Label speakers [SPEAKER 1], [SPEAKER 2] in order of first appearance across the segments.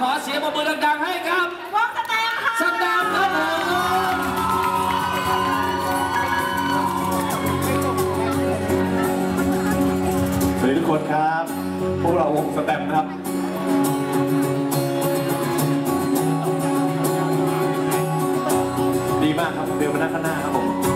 [SPEAKER 1] ขอเสียงปรบมือดังๆให้ครับ
[SPEAKER 2] วงสแตมค่ะ
[SPEAKER 1] สแตมป์ครับผมสวัสดีทุกคนครับ พวกเราวงสแตมป์ครับดีมากครับเดี๋ยวมานั่งข้างหน้าครับผม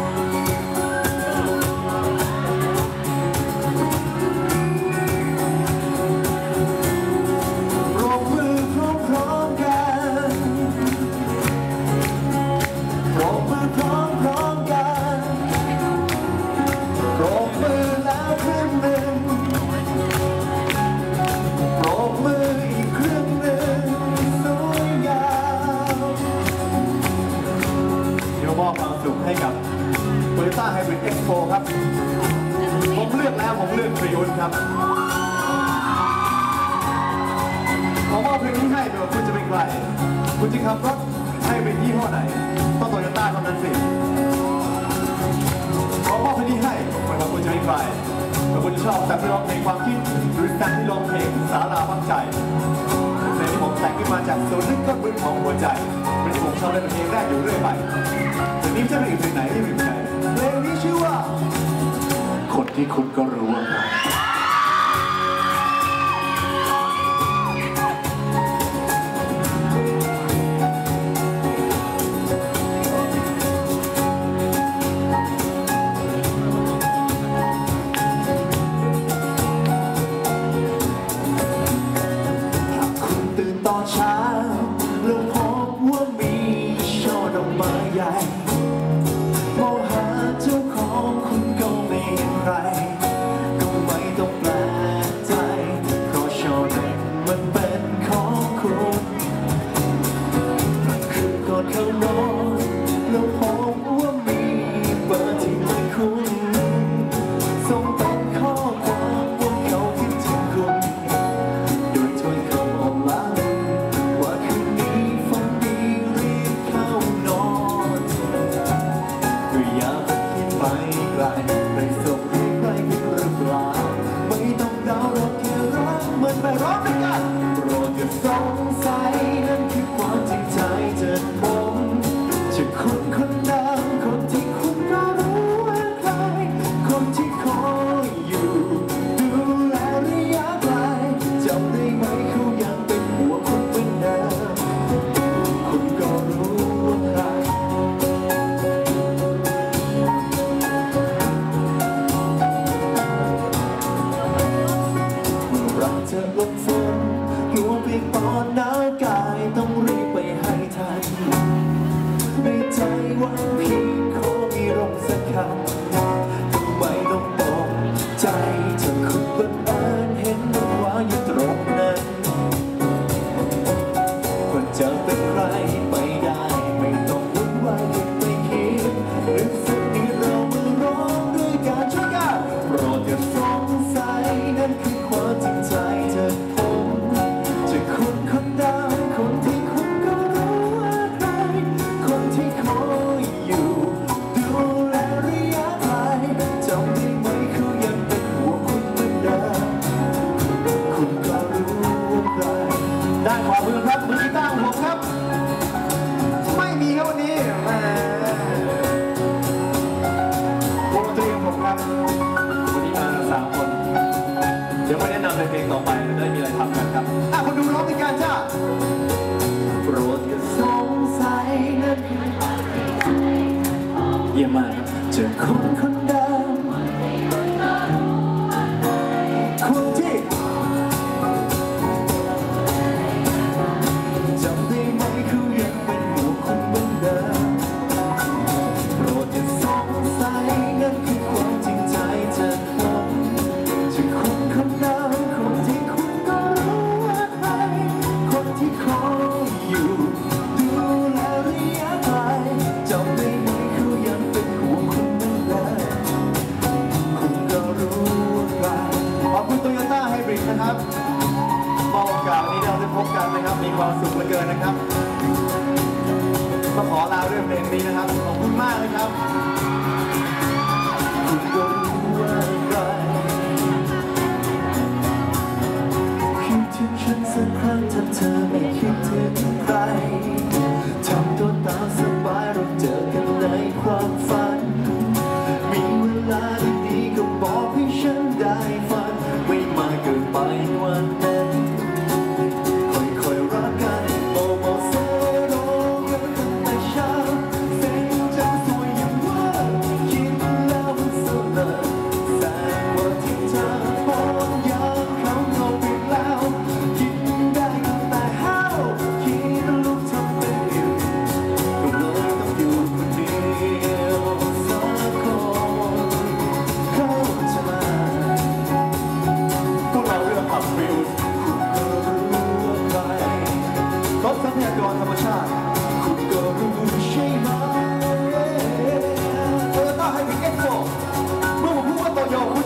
[SPEAKER 1] ุขให้กับ Toyota Hybrid Expo ครับ ผมเลือกแล้วผมเลือกพยุนครับผมมอบเพลงนี้ให้ไม่ว่าคุณจะเป็นใครคุณจะขับรถให้เป็นยี่ห้อไหน ต้องโตโยต้าเท่านั้นสิขอมอบเพลงนี้ให้ไม่ว่าคุณจะเป็นใครไม่คุณจะชอบแต่ที่ร้องเพลงความคิดหรือแต่ที่ร้องเพลงสาราพักใจ แต่งขึ้นมาจากส่วนลึกก้นบึ้งของหัวใจ เป็นที่ผมชอบเล่นเพลงแรกอยู่เรื่อยไปแต่นี้จะเป็นอีกเพลงไหนที่เป็นเพลงไหนเพลงนี้ชื่อว่า คนที่คุณก็รู้ว่า
[SPEAKER 3] อ กเผมครับ วันนี้มากันสามคน เดี๋ยว
[SPEAKER 1] ไปแนะนำในเพลงต่อไปเราจะได้มีอะไรทำกันครับ อะคนดูร้องด้วยกันจ้า
[SPEAKER 3] โปรดอย่าสงสัยนั่นคือ
[SPEAKER 1] เยี่ยมมากครับ
[SPEAKER 3] เจอคนคนเดิมคน นะครั
[SPEAKER 1] บมองโอกาสวันนี้เราได้พบกันนะครับ มีความสุขเหลือเกินนะครับก็ขอลาเรื่องเพลงนี้นะครับ ขอบคุณมากเลยครับ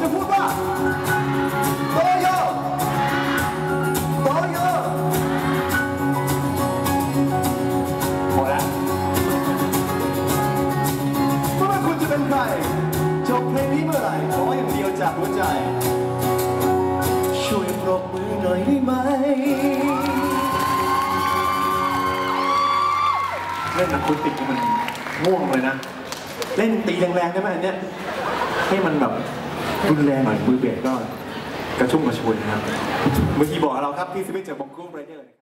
[SPEAKER 3] จะพูดว่าโตโยโตโยพอแล้วไม่ว่าคุณจะเป็นใคร จบเพลงนี้เมื่อไหร่ขออย่างเดียวจากหัวใจ
[SPEAKER 4] ช่วยปรบมือหน่อยได้ไหม
[SPEAKER 3] เล่นอะคูติกมันง่วงเลยนะ เล่นตีแรงๆได้ไหมอันเนี้ยให้มันแบบ รุนแรงหน่อยมือเบสก็กระชุ่มกระชวยนะครับเมื่อกี้บอกเราครับที่สมิธจากบงกุ้งไรเดอร์